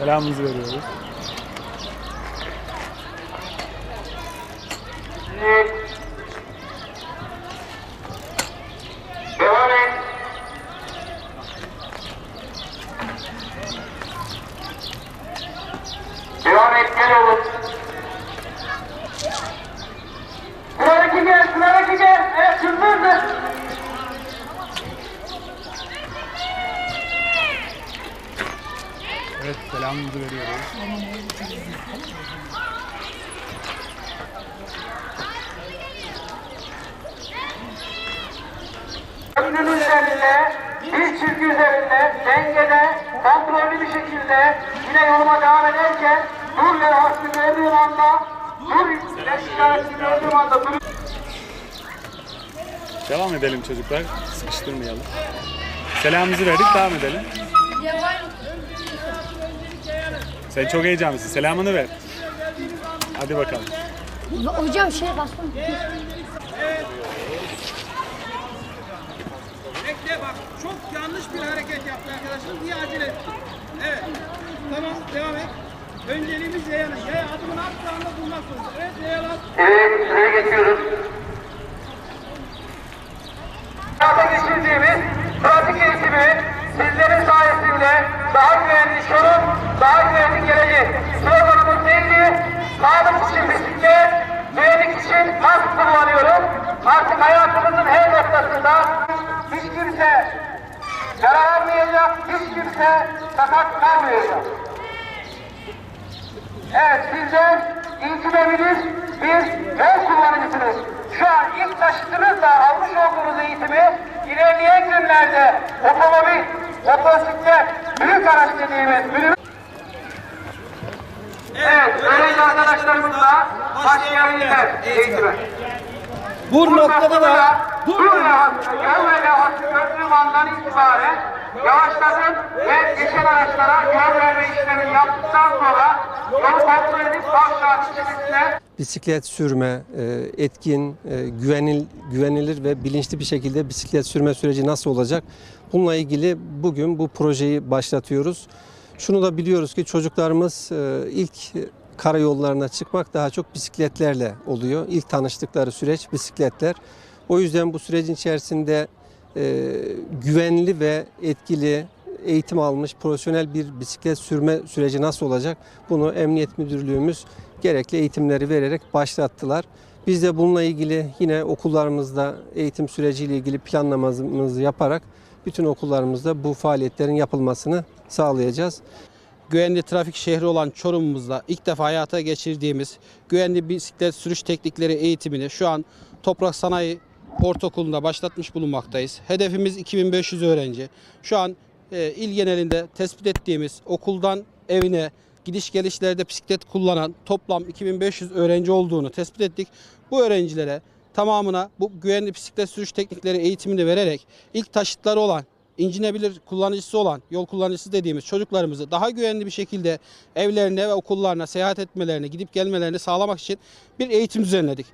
Selamımızı veriyoruz. Devam Evet selamımızı veriyoruz. Önünün üzerinde, bir çizgi üzerinde, dengede, kontrollü bir şekilde yine yoluma devam ederken dur levhasını gördüğüm anda, dur işaretini gördüğüm anda dur Devam edelim çocuklar. Sıkıştırmayalım. Selamımızı verdik devam edelim. Sen çok heyecanlısın. Selamını ver. Hadi bakalım. Hocam şey bastım. Bekle bak çok yanlış bir hareket yaptı arkadaşım. Niye acele etti? Evet. Tamam devam et. Önceliğimiz yayanın. Yaya adımını attığı anda bulmak zorunda. Evet yayalar. Evet, sıraya geçiyoruz. Hayata geçirdiğimiz pratik eğitimi sizlerin sayesinde daha güvenli Çorum, daha güvenli gelecek. Sloganımız neydi? Sağlık için bisiklet, güvenlik için kask kullanıyorum. Artık hayatımızın her noktasında hiç kimse yaralanmayacak, hiç kimse sakat kalmayacak. Evet sizler eğitimebilir bir yol kullanıcısınız. Şu an ilk taşıtınızla almış olduğunuz eğitimi ilerleyen günlerde otomobil, motosiklet, büyük araç dediğimiz bölüm Evet, öğrenci arkadaşlarımızla başlayabilirler eğitime. Bu noktada da dur levhası, yol levhası gördüğüm andan itibaren yavaşladın ve geçen araçlara yol verme işlemini yaptıktan sonra yolu kontrol edip aşağı çizgisine bisiklet sürme, e, etkin, e, güvenil, güvenilir ve bilinçli bir şekilde bisiklet sürme süreci nasıl olacak? Bununla ilgili bugün bu projeyi başlatıyoruz. Şunu da biliyoruz ki çocuklarımız e, ilk karayollarına çıkmak daha çok bisikletlerle oluyor. İlk tanıştıkları süreç bisikletler. O yüzden bu sürecin içerisinde e, güvenli ve etkili eğitim almış profesyonel bir bisiklet sürme süreci nasıl olacak? Bunu Emniyet Müdürlüğümüz gerekli eğitimleri vererek başlattılar. Biz de bununla ilgili yine okullarımızda eğitim süreciyle ilgili planlamamızı yaparak bütün okullarımızda bu faaliyetlerin yapılmasını sağlayacağız. güvenli trafik şehri olan Çorum'umuzda ilk defa hayata geçirdiğimiz güvenli bisiklet sürüş teknikleri eğitimini şu an Toprak Sanayi Ortaokulu'nda başlatmış bulunmaktayız. Hedefimiz 2500 öğrenci. Şu an e, il genelinde tespit ettiğimiz okuldan evine gidiş gelişlerde bisiklet kullanan toplam 2500 öğrenci olduğunu tespit ettik. Bu öğrencilere tamamına bu güvenli bisiklet sürüş teknikleri eğitimini vererek ilk taşıtları olan incinebilir kullanıcısı olan yol kullanıcısı dediğimiz çocuklarımızı daha güvenli bir şekilde evlerine ve okullarına seyahat etmelerini, gidip gelmelerini sağlamak için bir eğitim düzenledik.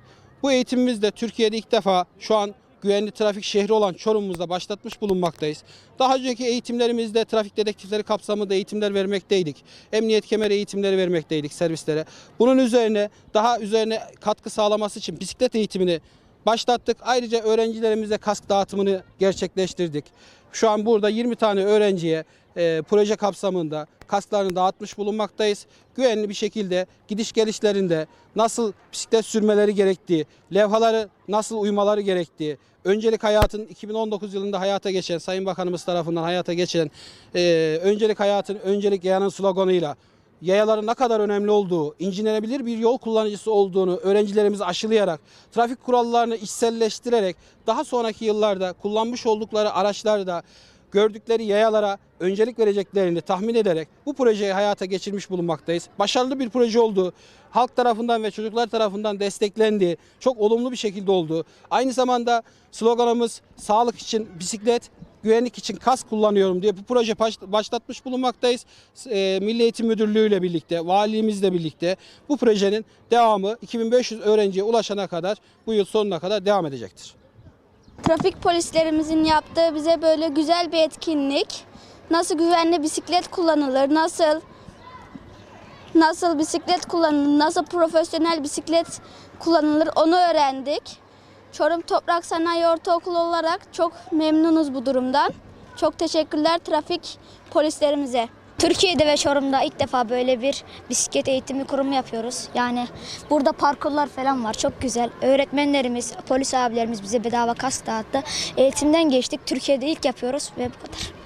Bu eğitimimiz de Türkiye'de ilk defa şu an güvenli trafik şehri olan Çorum'umuzda başlatmış bulunmaktayız. Daha önceki eğitimlerimizde trafik dedektifleri kapsamında eğitimler vermekteydik. Emniyet kemer eğitimleri vermekteydik servislere. Bunun üzerine daha üzerine katkı sağlaması için bisiklet eğitimini başlattık. Ayrıca öğrencilerimize kask dağıtımını gerçekleştirdik. Şu an burada 20 tane öğrenciye e, proje kapsamında kasklarını dağıtmış bulunmaktayız. Güvenli bir şekilde gidiş gelişlerinde nasıl bisiklet sürmeleri gerektiği, levhaları nasıl uymaları gerektiği, öncelik hayatın 2019 yılında hayata geçen, Sayın Bakanımız tarafından hayata geçen e, öncelik hayatın öncelik yayanın sloganıyla yayaların ne kadar önemli olduğu, incinebilir bir yol kullanıcısı olduğunu öğrencilerimize aşılayarak, trafik kurallarını içselleştirerek daha sonraki yıllarda kullanmış oldukları araçlarda gördükleri yayalara öncelik vereceklerini tahmin ederek bu projeyi hayata geçirmiş bulunmaktayız. Başarılı bir proje oldu. Halk tarafından ve çocuklar tarafından desteklendi. Çok olumlu bir şekilde oldu. Aynı zamanda sloganımız sağlık için bisiklet, güvenlik için kask kullanıyorum diye bu proje baş- başlatmış bulunmaktayız. E, Milli Eğitim Müdürlüğü ile birlikte, valimizle birlikte bu projenin devamı 2500 öğrenciye ulaşana kadar bu yıl sonuna kadar devam edecektir. Trafik polislerimizin yaptığı bize böyle güzel bir etkinlik. Nasıl güvenli bisiklet kullanılır, nasıl nasıl bisiklet kullanılır, nasıl profesyonel bisiklet kullanılır onu öğrendik. Çorum Toprak Sanayi Ortaokulu olarak çok memnunuz bu durumdan. Çok teşekkürler trafik polislerimize. Türkiye'de ve Çorum'da ilk defa böyle bir bisiklet eğitimi kurumu yapıyoruz. Yani burada parkurlar falan var. Çok güzel. Öğretmenlerimiz, polis abilerimiz bize bedava kask dağıttı. Eğitimden geçtik. Türkiye'de ilk yapıyoruz ve bu kadar.